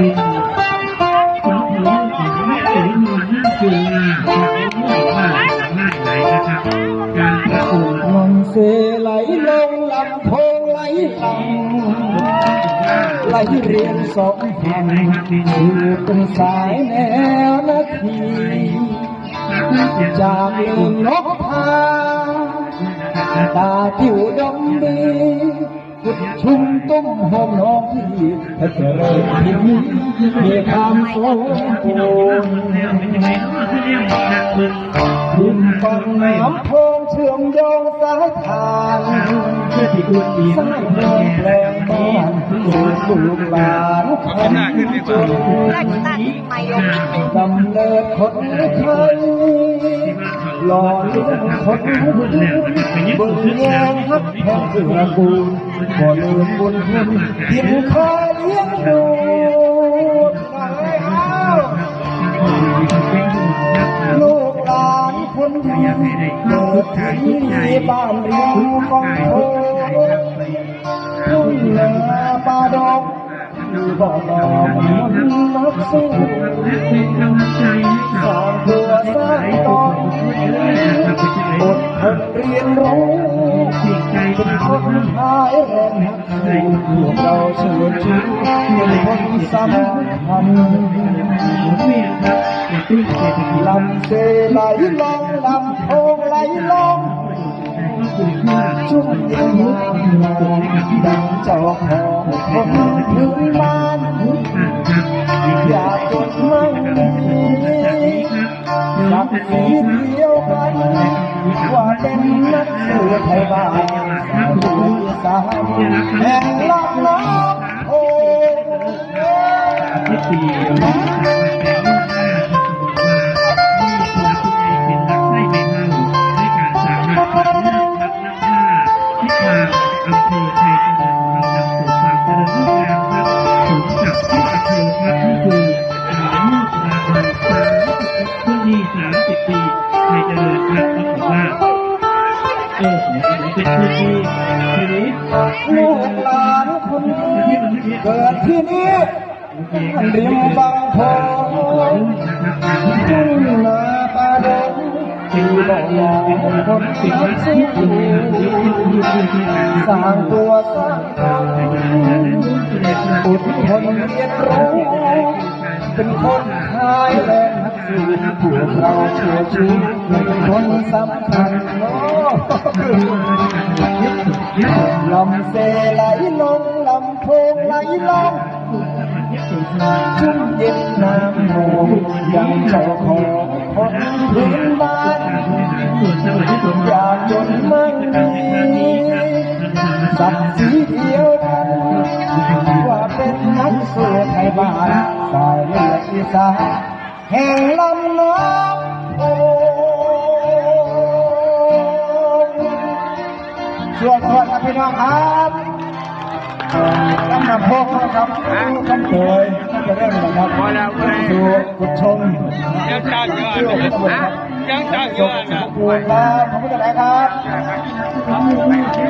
เป็นสองหัวของแม่เป็นวลนั่นคือลาจากนี้ว่าสามารถไหนนะครับการประกวดลมเสไหลลงลำโพงไหลลังไหลเรียนสองฝั่งคือเป็นสายแนวนาทีจากลืมนกพาตาผิวดำดี กุดชุ่มตุ้มหอมน้องพี่ถ้าเจริญที่นี้มีความสมพี่น้บูองรณ์แล้วเป็นยังไงเนาะที่เรียกว่านักมึงดินฟังน้ำโพงเชื่อมโยงสายทานเพื่อที่คุณสร้างเมืองแปลงบ้านสู่ลูกหลานคนจนได้กีตาร์ที่ไมโยมกำเนิดคนไทยหล่อเลี้ยงคนบุญแยงฮักแห่งเสือกูล บ่ลืมบุญคุณที่ผู้เคยเลี้ยงดูลูกหลานคนไทยเกิดที่บ้านเรียงกองโพทุ่งนาป่าดอกอยู่บ่อดอกมันนักสู้เป็นกำลังใจให้สร้างตัวสร้างตนอดทนเรียนรู้ เป็นคนหายแรงหักพวกเราเชิญชูเป็นคนสำคัญผมเรียนลำเสไหลลองลำโพงไหลลองก็คือว่าชุ่มเย็นมองดังจ้าของคนพื้นบ้านอยากจนมั่งมีสักสีเดียวกันว่าเป็น สู้ไทยบ้านดูสามแห่งลำน้ำโอ้ที่ปีเราแต่ว่าหน้าที่ ลูกหลานคนนี้เกิดที่นี่ริมบางโพทุ่งนาป่าดง ที่บ่อมองคนเสียสีสร้างตัวสร้างตนอุดทนเรียนรู้เป็นคนหายแรงนักสู้พวกเราเชื่อชูเป็นคนสำคัญโอ้ลำเสไหลลงลำโพงไหลลงชุ่มเย็นน้ำนอยังเจ้าของคนพื้นบ้าน สักสีเดียวกันว่าเป็นนักสู้ไทยบ้านสายเลือดอีสานแห่งลำน้ำโอ้ส่วนส่วนครับพี่น้องครับลำน้ำโพกนะครับคำเตยก็จะเริ่มนะครับสู่กุศชมยังจ้างเยอะนะยังจ้างเยอะนะขอบคุณครับขอบคุณอะไรครับ